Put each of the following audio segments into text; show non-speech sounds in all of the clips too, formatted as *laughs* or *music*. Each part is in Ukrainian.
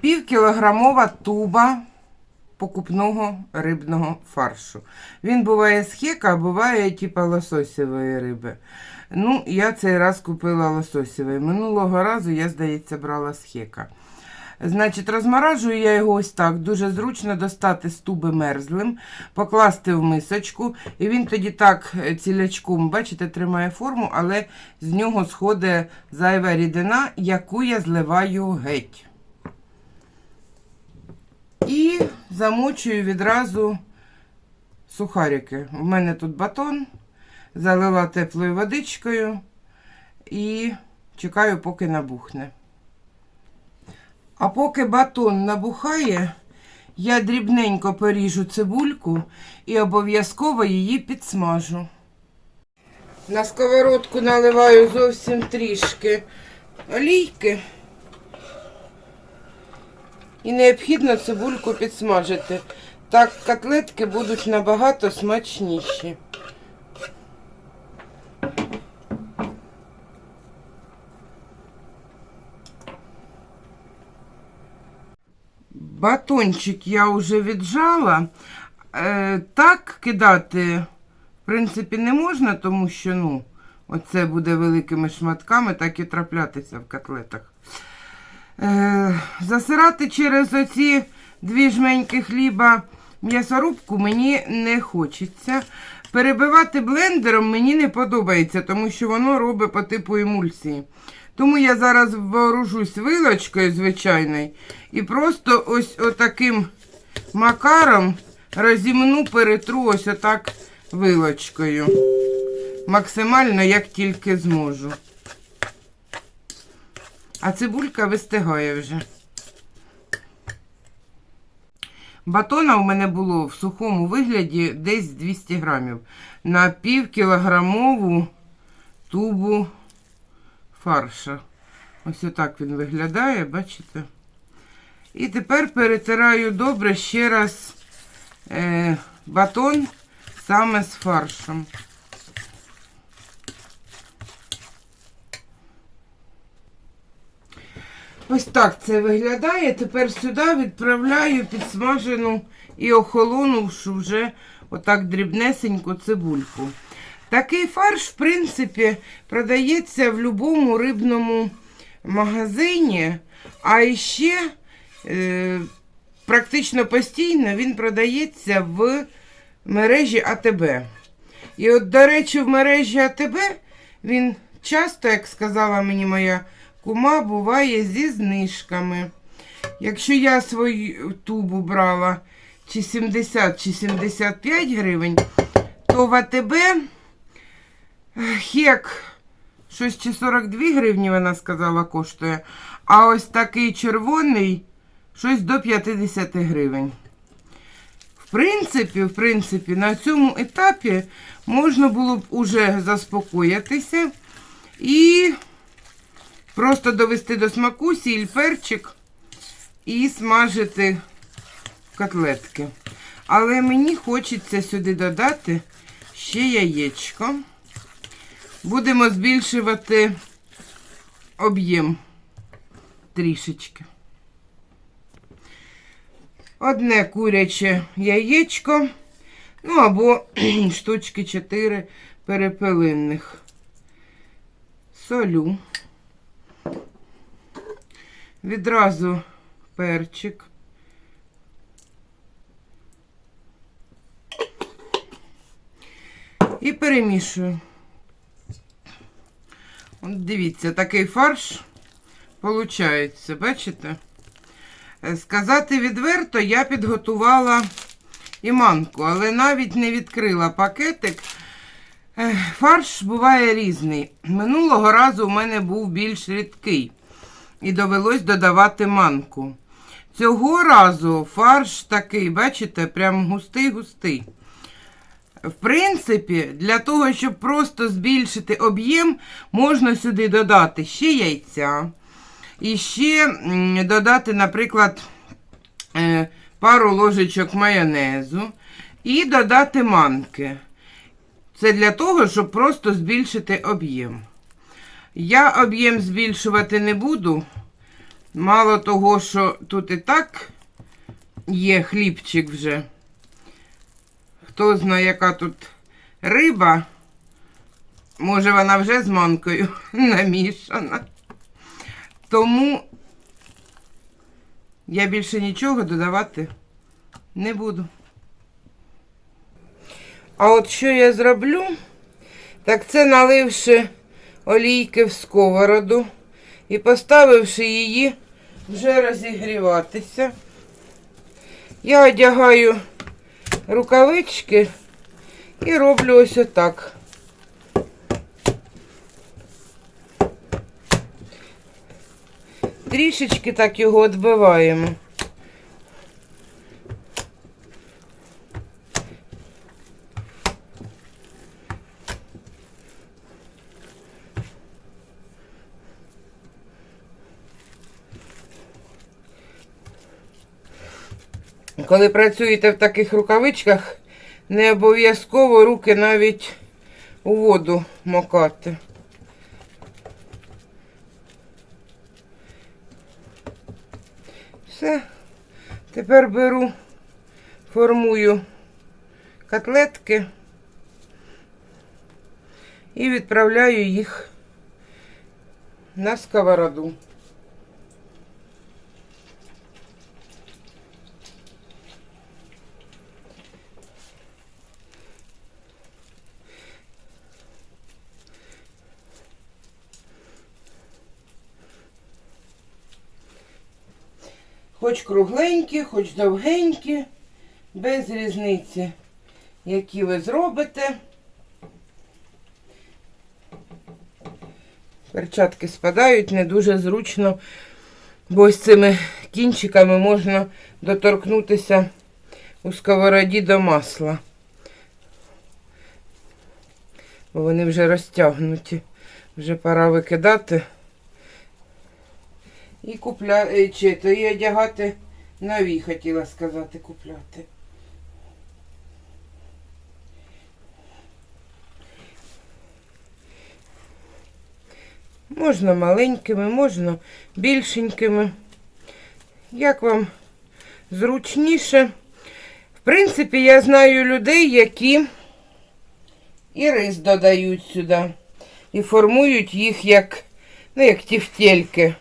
Півкілограмова туба покупного рибного фаршу. Він буває з хека, а буває типа лососєвої риби. Ну, я цей раз купила лососєвий. Минулого разу я, здається, брала з хека. Значить, розморажую я його ось так. Дуже зручно достати з туби мерзлим, покласти в мисочку, і він тоді так е, цілячком, бачите, тримає форму, але з нього сходить зайва рідина, яку я зливаю геть. І замочую відразу сухарики. У мене тут батон, залила теплою водичкою і чекаю, поки набухне. А поки батон набухає, я дрібненько поріжу цибульку і обов'язково її підсмажу. На сковородку наливаю зовсім трішки олійки. І необхідно цибульку підсмажити. Так котлетки будуть набагато смачніші. Батончик я вже віджала. Е, так кидати, в принципі, не можна, тому що, ну, оце буде великими шматками, так і траплятися в котлетах. Е, засирати через оці дві жменьки хліба м'ясорубку мені не хочеться. Перебивати блендером мені не подобається, тому що воно робить по типу емульсії. Тому я зараз вооружусь вилочкою звичайною і просто ось отаким макаром розімну, перетру ось отак вилочкою. Максимально, як тільки зможу. А цибулька вистигає вже. Батона у мене було в сухому вигляді десь 200 грамів на півкілограмову тубу фарша. Ось отак він виглядає, бачите? І тепер перетираю добре ще раз е, батон саме з фаршем. Ось так це виглядає. Тепер сюди відправляю підсмажену і охолонувшу вже отак дрібнесеньку цибульку. Такий фарш, в принципі, продається в будь-якому рибному магазині, а ще е, практично постійно він продається в мережі АТБ. І от, до речі, в мережі АТБ він часто, як сказала мені моя кума, буває зі знижками. Якщо я свою тубу брала чи 70, чи 75 гривень, то в АТБ хек щось чи 42 гривні, вона сказала, коштує. А ось такий червоний щось до 50 гривень. В принципі, в принципі, на цьому етапі можна було б уже заспокоїтися і просто довести до смаку сіль, перчик і смажити котлетки. Але мені хочеться сюди додати ще яєчко. Будемо збільшувати об'єм трішечки. Одне куряче яєчко, ну або *clears throat* штучки 4 перепелинних. Солю. Відразу перчик. І перемішую. От дивіться, такий фарш получається, бачите? Е, Сказати відверто, я підготувала і манку, але навіть не відкрила пакетик. Е, Фарш буває різний. Минулого разу у мене був більш рідкий і довелось додавати манку. Цього разу фарш такий, бачите, прям густий-густий. В принципі, для того, щоб просто збільшити об'єм, можна сюди додати ще яйця. І ще додати, наприклад, е, пару ложечок майонезу. І додати манки. Це для того, щоб просто збільшити об'єм. Я об'єм збільшувати не буду. Мало того, що тут і так є хлібчик вже. Хто знає, яка тут риба. Може, вона вже з манкою *laughs* намішана. Тому я більше нічого додавати не буду. А от що я зроблю, так це наливши олійки в сковороду і поставивши її вже розігріватися. Я одягаю рукавички і роблю ось отак. Трішечки так його відбиваємо. Коли працюєте в таких рукавичках, не обов'язково руки навіть у воду мокати. Все. Тепер беру, формую котлетки і відправляю їх на сковороду. Хоч кругленькі, хоч довгенькі, без різниці, які ви зробите. Перчатки спадають не дуже зручно, бо з цими кінчиками можна доторкнутися у сковороді до масла. Бо вони вже розтягнуті. Вже пора викидати. І купляти, чи то і одягати нові, хотіла сказати, купляти. Можна маленькими, можна більшенькими. Як вам зручніше. В принципі, я знаю людей, які і рис додають сюди. І формують їх як, ну, як тівтельки.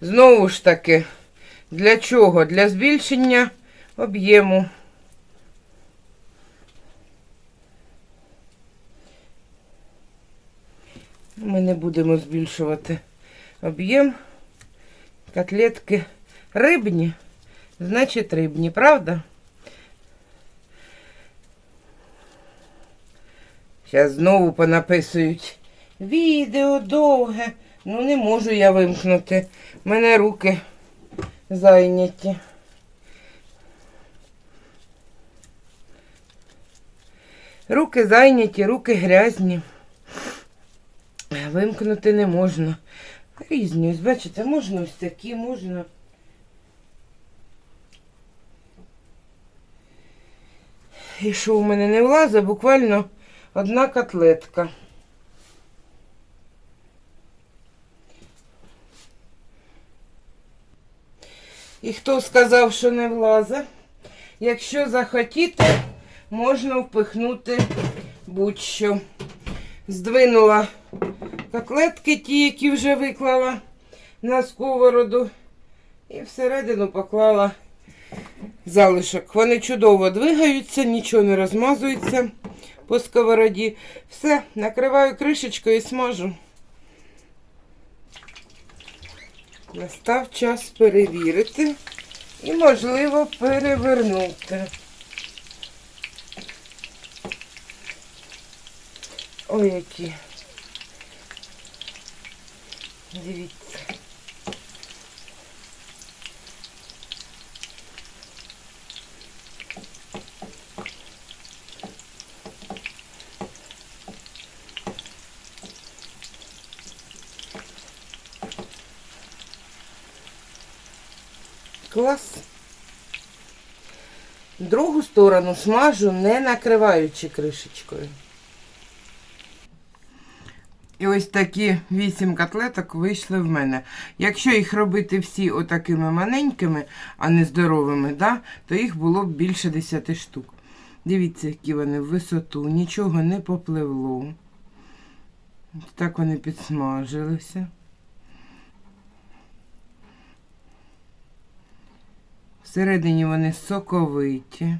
Знову ж таки, для чого? Для збільшення об'єму. Ми не будемо збільшувати об'єм. Котлетки рибні, значить рибні, правда? Зараз знову понаписують відео довге. Ну, не можу я вимкнути. У мене руки зайняті. Руки зайняті, руки грязні. Вимкнути не можна. Різні, ось бачите, можна ось такі, можна. І що у мене не влазить, буквально одна котлетка. І хто сказав, що не влазить? Якщо захотіти, можна впихнути будь-що. Здвинула котлетки, ті, які вже виклала на сковороду, і всередину поклала залишок. Вони чудово двигаються, нічого не розмазується по сковороді. Все, накриваю кришечкою і смажу. Настав час перевірити і, можливо, перевернути. Ой, які. Дивіться. Клас. Другу сторону смажу, не накриваючи кришечкою. І ось такі 8 котлеток вийшли в мене. Якщо їх робити всі отакими маленькими, а не здоровими, да, то їх було б більше 10 штук. Дивіться, які вони в висоту, нічого не попливло. Так вони підсмажилися. Всередині вони соковиті.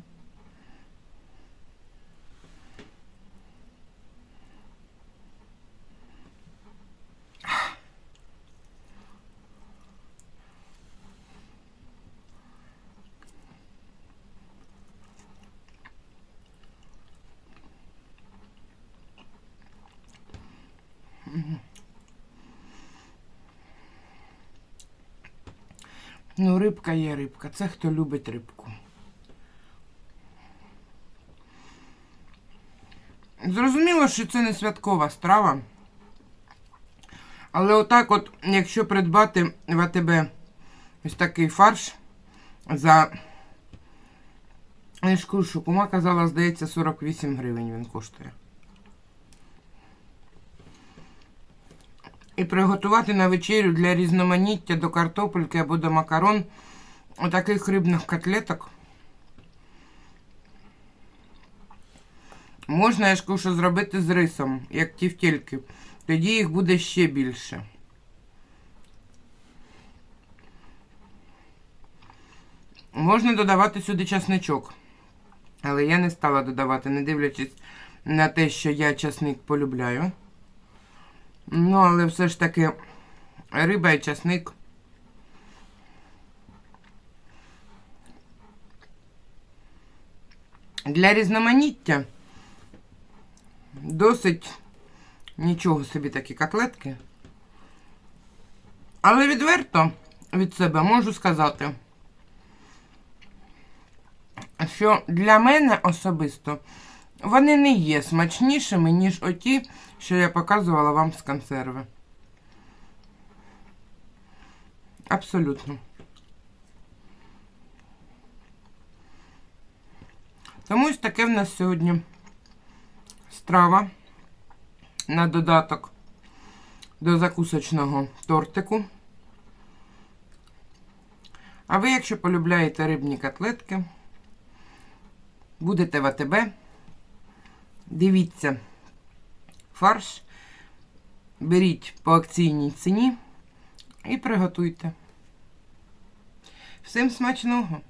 Ну, рибка є рибка. Це хто любить рибку. Зрозуміло, що це не святкова страва. Але отак от, якщо придбати в АТБ ось такий фарш за. Я кума казала, здається, 48 гривень він коштує. І приготувати на вечерю для різноманіття до картопельки або до макарон отаких рибних котлеток. Можна, я ж зробити з рисом, як тівтельки. Тоді їх буде ще більше. Можна додавати сюди часничок. Але я не стала додавати, не дивлячись на те, що я часник полюбляю. Ну, але все ж таки риба і часник. Для різноманіття досить нічого собі такі котлетки. Але відверто від себе можу сказати, що для мене особисто вони не є смачнішими, ніж оті, що я показувала вам з консерви. Абсолютно. Тому ось таке в нас сьогодні страва на додаток до закусочного тортику. А ви, якщо полюбляєте рибні котлетки, будете в АТБ, дивіться фарш, беріть по акційній ціні і приготуйте. Всім смачного!